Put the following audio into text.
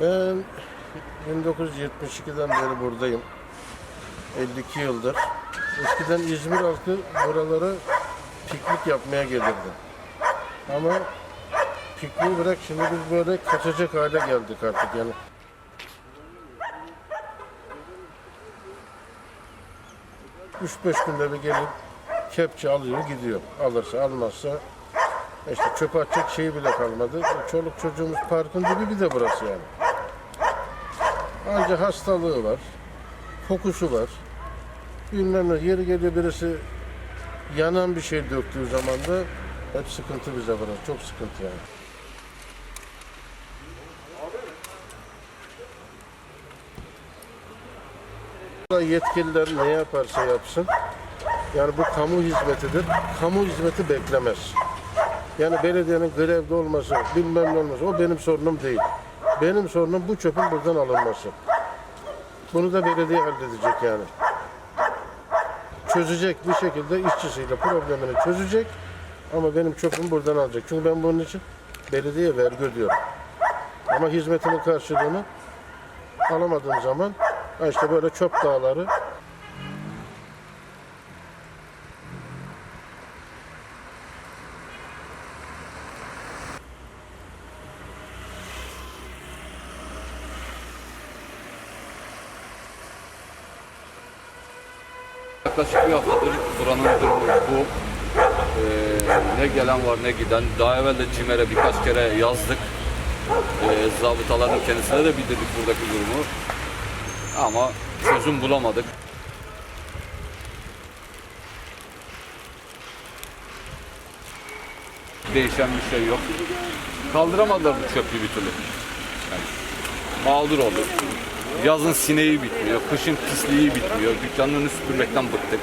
Ben 1972'den beri buradayım. 52 yıldır. Eskiden İzmir halkı buralara piknik yapmaya gelirdi. Ama pikniği bırak şimdi biz böyle kaçacak hale geldik artık yani. Üç beş günde bir gelip kepçe alıyor gidiyor. Alırsa almazsa işte çöpe atacak şeyi bile kalmadı. Çoluk çocuğumuz parkın dibi bir de burası yani. Ancak hastalığı var, kokusu var. Bilmem ne, yeri geliyor birisi yanan bir şey döktüğü zaman da hep sıkıntı bize burası. Çok sıkıntı yani. Yetkililer ne yaparsa yapsın, yani bu kamu hizmetidir. Kamu hizmeti beklemez. Yani belediyenin grevde olması, bilmem ne olması, o benim sorunum değil. Benim sorunum bu çöpün buradan alınması. Bunu da belediye halledecek yani. Çözecek bir şekilde işçisiyle problemini çözecek. Ama benim çöpümü buradan alacak. Çünkü ben bunun için belediye vergi ödüyorum. Ama hizmetinin karşılığını alamadığım zaman işte böyle çöp dağları Yaklaşık bir haftadır buranın durumu bu. Ee, ne gelen var ne giden. Daha evvel de CİMER'e birkaç kere yazdık. Ee, zabıtaların kendisine de bildirdik buradaki durumu. Ama çözüm bulamadık. Değişen bir şey yok. Kaldıramadılar bu çöplüğü bir türlü. Yani mağdur olduk. Yazın sineği bitmiyor, kışın pisliği bitmiyor. Dükkanlarını süpürmekten bıktık.